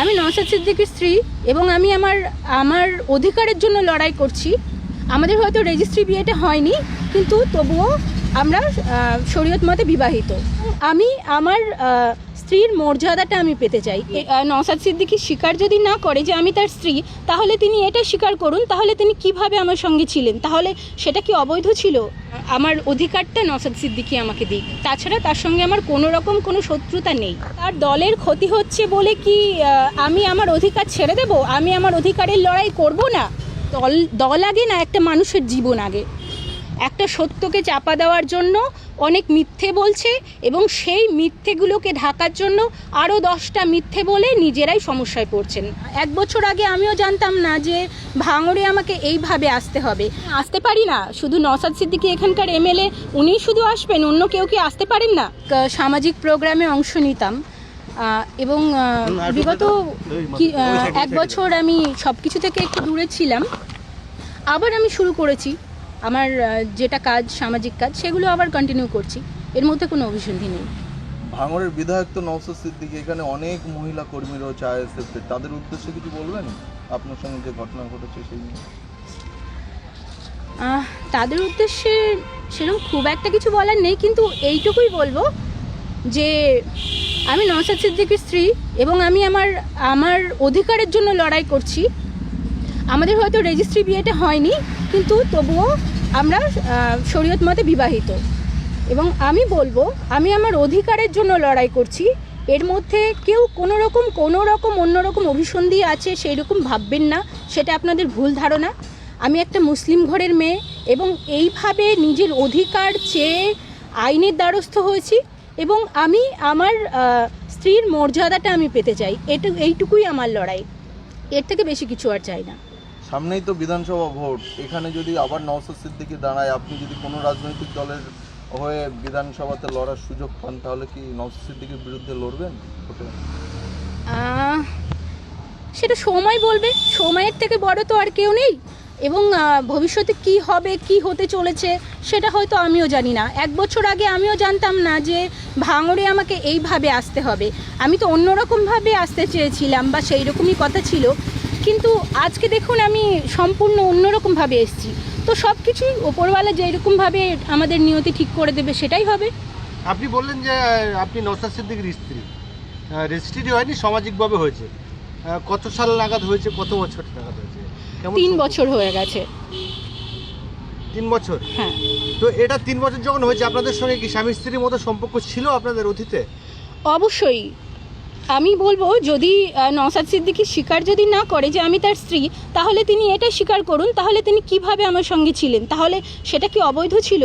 আমি নওশাদ সিদ্দিকীর স্ত্রী এবং আমি আমার আমার অধিকারের জন্য লড়াই করছি। আমাদের হয়তো রেজিস্ট্রি বিয়েটা হয়নি, কিন্তু তবুও আমরা শরীয়ত মতে বিবাহিত। আমি আমার স্ত্রীর মর্যাদাটা আমি পেতে চাই। নওশাদ সিদ্দিকী স্বীকার যদি না করে যে আমি তার স্ত্রী, তাহলে তিনি এটা স্বীকার করুন, তাহলে তিনি কীভাবে আমার সঙ্গে ছিলেন? তাহলে সেটা কি অবৈধ ছিল? আমার অধিকারটা নসাদ সিদ্দিকি আমাকে দিক। তাছাড়া তার সঙ্গে আমার কোনো রকম কোনো শত্রুতা নেই। তার দলের ক্ষতি হচ্ছে বলে কি আমি আমার অধিকার ছেড়ে দেব? আমি আমার অধিকারের লড়াই করব না? দল দল আগে না, একটা মানুষের জীবন আগে। একটা সত্যকে চাপা দেওয়ার জন্য অনেক মিথ্যে বলছে এবং সেই মিথ্যেগুলোকে ঢাকার জন্য আরও দশটা মিথ্যে বলে নিজেরাই সমস্যায় পড়ছেন। এক বছর আগে আমিও জানতাম না যে ভাঙড়ে আমাকে এইভাবে আসতে হবে। আসতে পারি না, শুধু নসাদ সিদ্দিকি এখানকার এমএলএ, উনিই শুধু আসবেন, অন্য কেউ কি আসতে পারেন না? সামাজিক প্রোগ্রামে অংশ নিতাম এবং বিগত এক বছর আমি সব কিছু থেকে একটু দূরে ছিলাম। আবার আমি শুরু করেছি। আমার যেটা কাজ সামাজিক কাজ সেগুলো আবার কন্টিনিউ করছি। এর মধ্যে কোনো অভিসন্ধি নেই। ভাঙড়ের বিধায়ক তো নওসাদ সিদ্দিকী এখানে অনেক মহিলা কর্মী রয়েছে আইএসএফ এর তাদের উদ্দেশ্যে কিছু বলবেন? আপনার সঙ্গে যে ঘটনা ঘটেছে সেই নিয়ে। তাদের উদ্দেশ্যে সেরকম খুব একটা কিছু বলার নেই কিন্তু এইটুকুই বলব যে আমি নওশাদ সিদ্দিকীর স্ত্রী এবং আমি আমার আমার অধিকারের জন্য লড়াই করছি। আমাদের হয়তো রেজিস্ট্রি বিয়েটা হয়নি কিন্তু তবুও আমরা শরীয়ত মতে বিবাহিত। এবং আমি বলব, আমি আমার অধিকারের জন্য লড়াই করছি। এর মধ্যে কেউ কোনো রকম কোনো রকম অন্যরকম অভিসন্ধি আছে সেই রকম ভাববেন না। সেটা আপনাদের ভুল ধারণা। আমি একটা মুসলিম ঘরের মেয়ে এবং এইভাবে নিজের অধিকার চেয়ে আইনের দ্বারস্থ হয়েছি এবং আমি আমার স্ত্রীর মর্যাদাটা আমি পেতে চাই। এটা, এইটুকুই আমার লড়াই। এর থেকে বেশি কিছু আর চাই না। সামনেই তো বিধানসভা ভোট। এখানে যদি আবার নওসাদ সিদ্দিকী দাঁড়ায়, আপনি যদি কোনো রাজনৈতিক দলের হয়ে বিধানসভাতে লড়ার সুযোগ পান, তাহলে কি নওসাদ সিদ্দিকীর বিরুদ্ধে লড়বেন সেটা সময় বলবে। সময়ের থেকে বড় তো আর কেউ নেই। এবং ভবিষ্যতে কি হবে, কি হতে চলেছে, সেটা হয়তো আমিও জানি না। এক বছর আগে আমিও জানতাম না যে ভাঙড়ে আমাকে এইভাবে আসতে হবে। আমি তো অন্যরকমভাবে আসতে চেয়েছিলাম বা সেই রকমই কথা ছিল। কিন্তু আজকে দেখুন আমি সম্পূর্ণ অন্যরকমভাবে এসেছি। তো সব কিছুই ওপরওয়ালা যেরকমভাবে আমাদের নিয়তি ঠিক করে দেবে সেটাই হবে। আপনি বললেন যে আপনি নৌসাদ সিদ্দিকের স্ত্রী। রেজিস্ট্রি হয়নি সামাজিকভাবে হয়েছে। কত সাল নাগাদ হয়েছে কত বছর নাগাদ হয়েছে? তিন বছর হয়ে গেছে। তিন বছর? হ্যাঁ। তো এটা তিন বছর যখন হয়েছে আপনাদের সঙ্গে কি স্বামী স্ত্রীর মতো সম্পর্ক ছিল আপনাদের অতীতে? অবশ্যই। আমি বলব যদি নসাদ সিদ্দিকি স্বীকার যদি না করে যে আমি তার স্ত্রী, তাহলে তিনি এটা স্বীকার করুন, তাহলে তিনি কীভাবে আমার সঙ্গে ছিলেন? তাহলে সেটা কি অবৈধ ছিল?